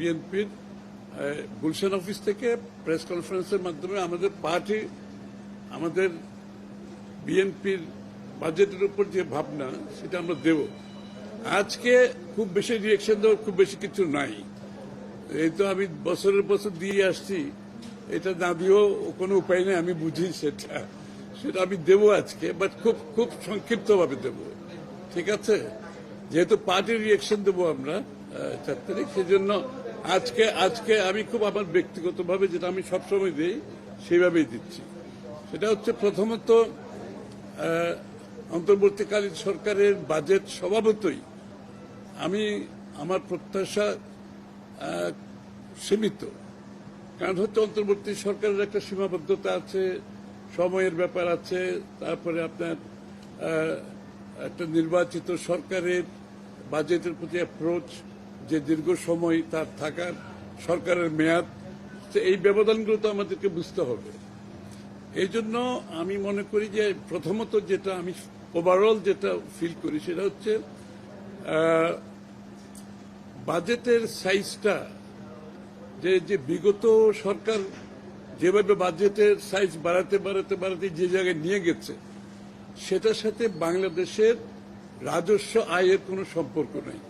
বিএনপির গুলশান অফিস থেকে প্রেস কনফারেন্সের মাধ্যমে আমাদের পার্টি আমাদের বিএনপির বাজেটের উপর যে ভাবনা, সেটা আমরা দেব। আজকে খুব বেশি রিয়েকশন দেওয়ার খুব বেশি কিছু নাই। এই তো আমি বছরের বছর দিয়ে আসছি, এটা না দিয়েও কোনো উপায় নেই, আমি বুঝি সেটা। সেটা আমি দেবো আজকে বাট খুব খুব সংক্ষিপ্তভাবে দেব। ঠিক আছে? যেহেতু পার্টির রিয়েকশন দেবো আমরা চার তারিখ, সেজন্য আজকে আজকে আমি খুব আমার ব্যক্তিগতভাবে যেটা আমি সবসময় দিই, সেইভাবেই দিচ্ছি। সেটা হচ্ছে প্রথমত অন্তর্বর্তীকালীন সরকারের বাজেট স্বভাবতই আমি আমার প্রত্যাশা সীমিত। কারণ হচ্ছে অন্তর্বর্তী সরকারের একটা সীমাবদ্ধতা আছে, সময়ের ব্যাপার আছে, তারপরে আপনার একটা নির্বাচিত সরকারের বাজেটের প্রতি অ্যাপ্রোচ যে দীর্ঘ সময় তার থাকার সরকারের মেয়াদ এই ব্যবধানগুলো তো আমাদেরকে বুঝতে হবে। এই জন্য আমি মনে করি যে প্রথমত যেটা আমি ওভারঅল যেটা ফিল করি সেটা হচ্ছে বাজেটের সাইজটা যে যে বিগত সরকার যেভাবে বাজেটের সাইজ বাড়াতে বাড়াতে বাড়াতে যে জায়গায় নিয়ে গেছে, সেটার সাথে বাংলাদেশের রাজস্ব আয়ের কোনো সম্পর্ক নেই।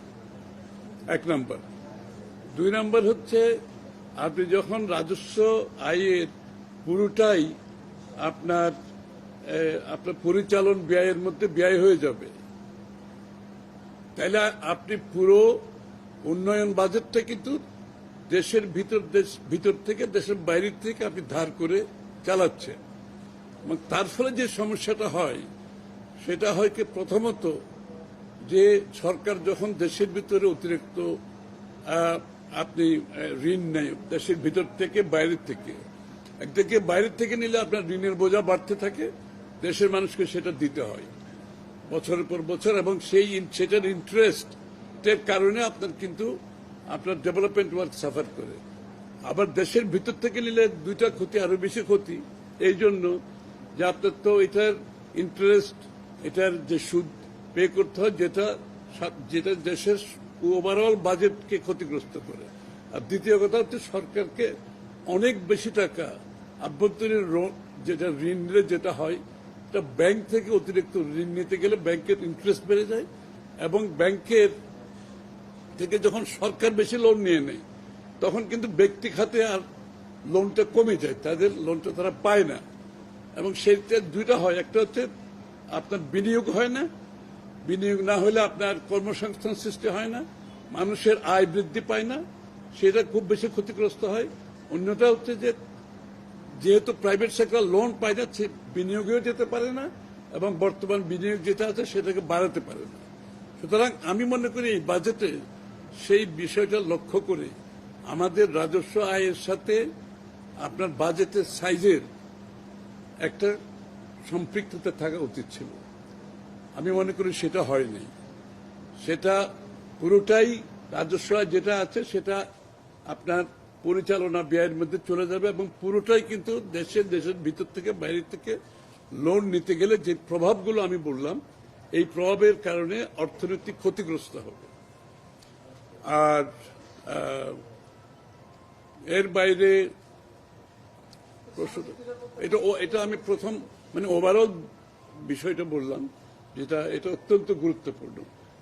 এক নম্বর। দুই নাম্বার হচ্ছে, আপনি যখন রাজস্ব আয়ের পুরোটাই আপনার আপনার পরিচালন ব্যয়ের মধ্যে ব্যয় হয়ে যাবে, তাহলে আপনি পুরো উন্নয়ন বাজেটটা কিন্তু দেশের ভিতর, দেশ, ভিতর থেকে, দেশের বাইরের থেকে আপনি ধার করে চালাচ্ছেন। এবং তার ফলে যে সমস্যাটা হয়, সেটা হয় কি প্রথমত যে সরকার যখন দেশের ভিতরে অতিরিক্ত আপনি ঋণ নেয়, দেশের ভিতর থেকে বাইরের থেকে একদিকে বাইরের থেকে নিলে আপনার ঋণের বোঝা বাড়তে থাকে, দেশের মানুষকে সেটা দিতে হয়, বছরের পর বছর, এবং সেই সেটার ইন্টারেস্টের কারণে আপনার কিন্তু, আপনার ডেভেলপমেন্ট ওয়ার্ক সাফার করে। আবার দেশের ভিতর থেকে নিলে দুইটা ক্ষতি, আরও বেশি ক্ষতি, এই জন্য যে আপনার তো এটার ইন্টারেস্ট এটার যে সুদ পে করতে হয় যেটা যেটা দেশের ওভারঅল বাজেটকে ক্ষতিগ্রস্ত করে। আর দ্বিতীয় কথা হচ্ছে সরকারকে অনেক বেশি টাকা আভ্যন্তরীণ যেটা ঋণ নিলে যেটা হয় এটা ব্যাংক থেকে অতিরিক্ত ঋণ নিতে গেলে ব্যাংকের ইন্টারেস্ট বেড়ে যায় এবং ব্যাংকের থেকে যখন সরকার বেশি লোন নিয়ে নেয়, তখন কিন্তু ব্যক্তি খাতে আর লোনটা কমে যায়, তাদের লোনটা তারা পায় না। এবং সেইটা দুইটা হয়, একটা হচ্ছে আপনার বিনিয়োগ হয় না বিনিয়োগ না হলে আপনার কর্মসংস্থান সৃষ্টি হয় না, মানুষের আয় বৃদ্ধি পায় না, সেটা খুব বেশি ক্ষতিগ্রস্ত হয়। অন্যটা হচ্ছে যে, যেহেতু প্রাইভেট সেক্টর লোন পায় না বিনিয়োগেও যেতে পারে না এবং বর্তমান বিনিয়োগ যেটা আছে সেটাকে বাড়াতে পারে না। সুতরাং আমি মনে করি এই বাজেটে সেই বিষয়টা লক্ষ্য করে আমাদের রাজস্ব আয়ের সাথে আপনার বাজেটের সাইজের একটা সম্পৃক্ততা থাকা উচিত ছিল। আমি মনে করি সেটা হয়নি সেটা পুরোটাই রাজস্ব যেটা আছে সেটা আপনার পরিচালনা ব্যয়ের মধ্যে চলে যাবে এবং পুরোটাই কিন্তু দেশের দেশের ভিতর থেকে, বাইরে থেকে লোন নিতে গেলে যে প্রভাবগুলো আমি বললাম, এই প্রভাবের কারণে অর্থনৈতিক ক্ষতিগ্রস্ত হবে। আর এর বাইরে এটা এটা আমি প্রথম মানে ওভারঅল বিষয়টা বললাম। যেটা এটা অত্যন্ত গুরুত্বপূর্ণ।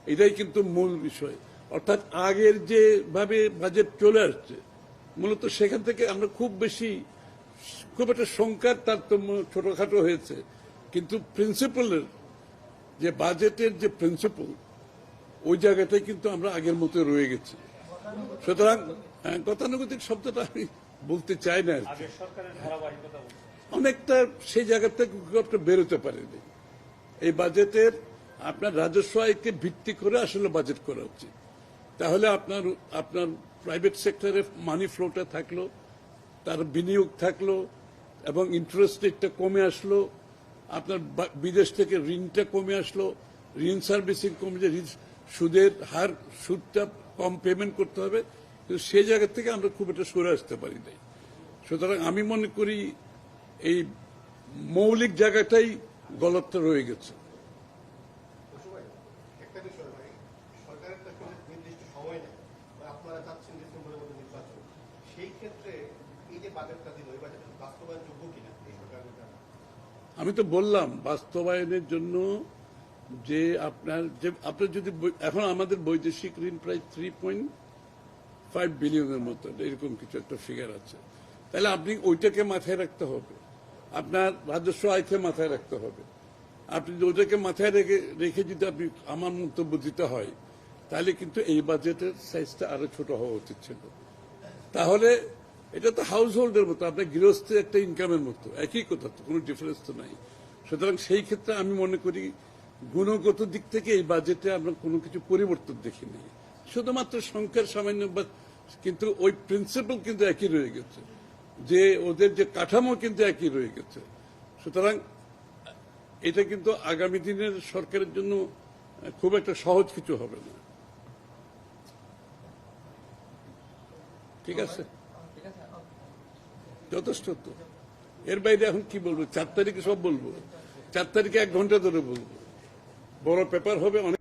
এটাই কিন্তু মূল বিষয়। অর্থাৎ আগের যেভাবে বাজেট চলে আসছে মূলত সেখান থেকে আমরা খুব বেশি খুব একটা সংখ্যার তারতম্য ছোটখাটো হয়েছে। কিন্তু প্রিন্সিপালের যে বাজেটের যে প্রিন্সিপাল ওই জায়গাটাই কিন্তু আমরা আগের মতো রয়ে গেছি। সুতরাং গতানুগতিক শব্দটা আমি বলতে চাই না। অনেকটা সেই জায়গা থেকে একটা বেরোতে পারেনি। এই বাজেটের আপনার রাজস্ব আয়কে ভিত্তি করে আসলে বাজেট করা উচিত। তাহলে আপনার আপনার প্রাইভেট সেক্টরে মানি ফ্লোটা থাকল, তার বিনিয়োগ থাকল, এবং ইন্টারেস্ট রেটটা কমে আসলো, আপনার বিদেশ থেকে ঋণটা কমে আসলো, ঋণ সার্ভিসিং কমে যে সুদের হার, সুদটা কম পেমেন্ট করতে হবে, কিন্তু সেই জায়গা থেকে আমরা খুব একটা সরে আসতে পারি নাই। সুতরাং আমি মনে করি এই মৌলিক জায়গাটাই গলতটা রয়ে গেছে? আমি তো বললাম বাস্তবায়নের জন্য যে আপনার যে আপনার যদি এখন আমাদের বৈদেশিক ঋণ প্রায় থ্রি পয়েন্ট ফাইভ বিলিয়নের মতো এরকম কিছু একটা ফিগার আছে। তাহলে আপনি ওইটাকে মাথায় রাখতে হবে। আপনার রাজস্ব আয়কে মাথায় রাখতে হবে। আপনি যদি ওইটাকে মাথায় রেখে রেখে যদি আপনি আমার মন্তব্য দিতে হয়, তাহলে কিন্তু এই বাজেটের সাইজটা আরও ছোট হওয়া উচিত ছিল। তাহলে এটা তো হাউস হোল্ডের মতো, আপনার গৃহস্থের একটা ইনকামের মতো। একই কথা তো, কোনো ডিফারেন্স তো নাই। সুতরাং সেই ক্ষেত্রে আমি মনে করি গুণগত দিক থেকে এই বাজেটে আমরা কোনো কিছু পরিবর্তন দেখিনি। শুধুমাত্র সংখ্যার সামান্য কিন্তু ওই প্রিন্সিপাল কিন্তু একই রয়ে গেছে। যে ওদের যে কাঠামো কিন্তু একই রয়ে গেছে। সুতরাং এটা কিন্তু আগামী দিনের সরকারের জন্য খুব একটা সহজ কিছু হবে না। ঠিক আছে? যথেষ্ট তো। এর বাইরে এখন কি বলব? চার তারিখে সব বলব। চার তারিখে এক ঘণ্টা ধরে বলব। বড় পেপার হবে, অনেক